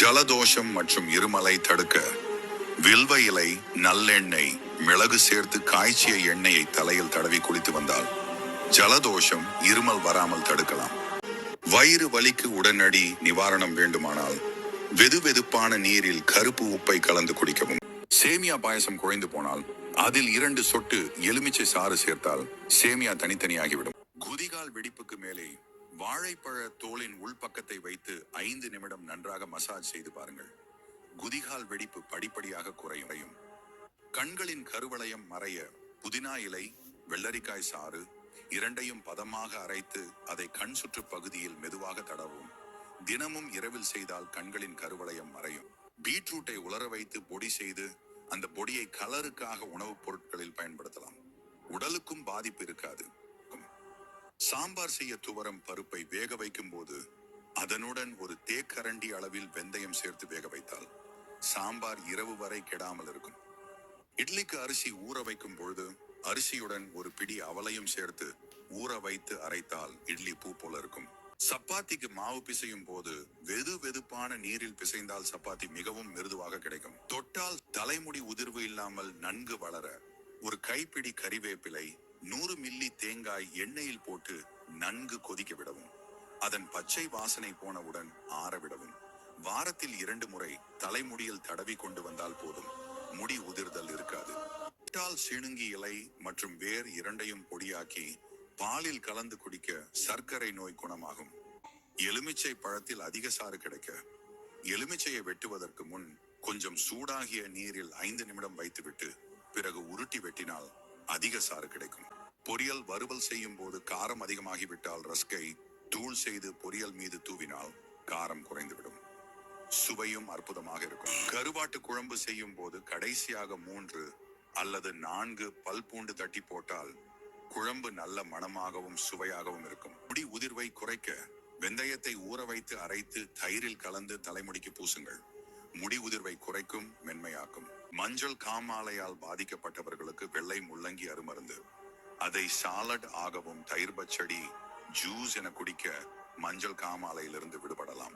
ஜலதோஷம் மற்றும் இருமலை தடுக்க வில்வ இலை நல்லெண்ணெய் மிளகு சேர்த்து காய்ச்சிய எண்ணெயை தலையில் தடவி குளித்து வந்தால் ஜலதோஷம் இருமல் வராமல் தடுக்கலாம். வயிறு வலிக்கு உடனடி நிவாரணம் வேண்டுமானால் வெது வெதுப்பான நீரில் கருப்பு உப்பை கலந்து குடிக்கவும். சேமியா பாயசம் குறைந்து போனால் அதில் இரண்டு சொட்டு எலுமிச்சை சாறு சேர்த்தால் சேமியா தனித்தனியாகிவிடும். குதிகால் வெடிப்புக்கு மேலே வாழைப்பழ தோலின் உள்பக்கத்தை வைத்து ஐந்து நிமிடம் நன்றாக மசாஜ் செய்து பாருங்கள். குதிகால் வெடிப்பு படிப்படியாக குறையும். கண்களின் கருவளையம் மறைய புதினா இலை வெள்ளரிக்காய் சாறு இரண்டையும் பதமாக அரைத்து அதை கண் சுற்று பகுதியில் மெதுவாக தடவும். தினமும் இரவில் செய்தால் கண்களின் கருவளையம் மறையும். பீட்ரூட்டை உலர வைத்து பொடி செய்து அந்த பொடியை கலருக்காக உணவுப் பொருட்களில் பயன்படுத்தலாம். உடலுக்கும் பாதிப்பு இருக்காது. சாம்பார் செய்ய துவரம் பருப்பை வேக வைக்கும் போது அதனுடன் ஒரு தேக்கரண்டி அளவில் வெந்தயம் சேர்த்து வேக வைத்தால் சாம்பார் இரவு வரை கெடாமல் இருக்கும். இட்லிக்கு அரிசி ஊற வைக்கும் பொழுது அரிசியுடன் ஒரு பிடி அவலையும் சேர்த்து ஊற வைத்து அரைத்தால் இட்லி பூ போல இருக்கும். சப்பாத்திக்கு மாவு பிசையும் போது வெது வெதுப்பான நீரில் பிசைந்தால் சப்பாத்தி மிகவும் மிருதுவாக கிடைக்கும். தொட்டால் தலைமுடி உதிர்வு இல்லாமல் நன்கு வளர ஒரு கைப்பிடி கறிவேப்பிலை நூறு மில்லி தேங்காய் எண்ணெயில் போட்டு நன்கு கொதிக்க விடவும். அதன் பச்சை வாசனை போனவுடன் ஆறவிடவும். வாரத்தில் இரண்டு முறை தலைமுடியில் தடவி கொண்டு வந்தால் போதும். முடி உதிர்தல் இருக்காது. சிணுங்கி இலை மற்றும் வேர் இரண்டையும் பொடியாக்கி பாலில் கலந்து குடிக்க சர்க்கரை நோய் குணமாகும். எலுமிச்சை பழத்தில் அதிக சாறு கிடைக்க. எலுமிச்சையை வெட்டுவதற்கு முன் கொஞ்சம் சூடாகிய நீரில் ஐந்து நிமிடம் வைத்துவிட்டு பிறகு உருட்டி வெட்டினால் அதிக சாறு கிடைக்கும். பொரியல் வறுவல் செய்யும் போது காரம் அதிகமாகிவிட்டால் ரஸ்கை தூள் செய்து பொரியல் மீது தூவினால் காரம் குறைந்துவிடும். சுவையும் அற்புதமாக இருக்கும். கருவாட்டு குழம்பு செய்யும் போது கடைசியாக மூன்று அல்லது நான்கு பல் பூண்டு தட்டி போட்டால் குழம்பு நல்ல மணமாகவும் சுவையாகவும் இருக்கும். முடி உதிர்வை குறைக்க வெந்தயத்தை ஊற வைத்து அரைத்து தயிரில் கலந்து தலைமுடிக்கு பூசுங்கள். முடி உதிர்வை குறைக்கும் மென்மையாக்கும். மஞ்சள் காமாலையால் பாதிக்கப்பட்டவர்களுக்கு வெள்ளை முள்ளங்கி அருமருந்து. அதை சாலட் ஆகவும் தயிர் பச்சடி ஜூஸ் என குடிக்க மஞ்சள் காமாலையிலிருந்து விடுபடலாம்.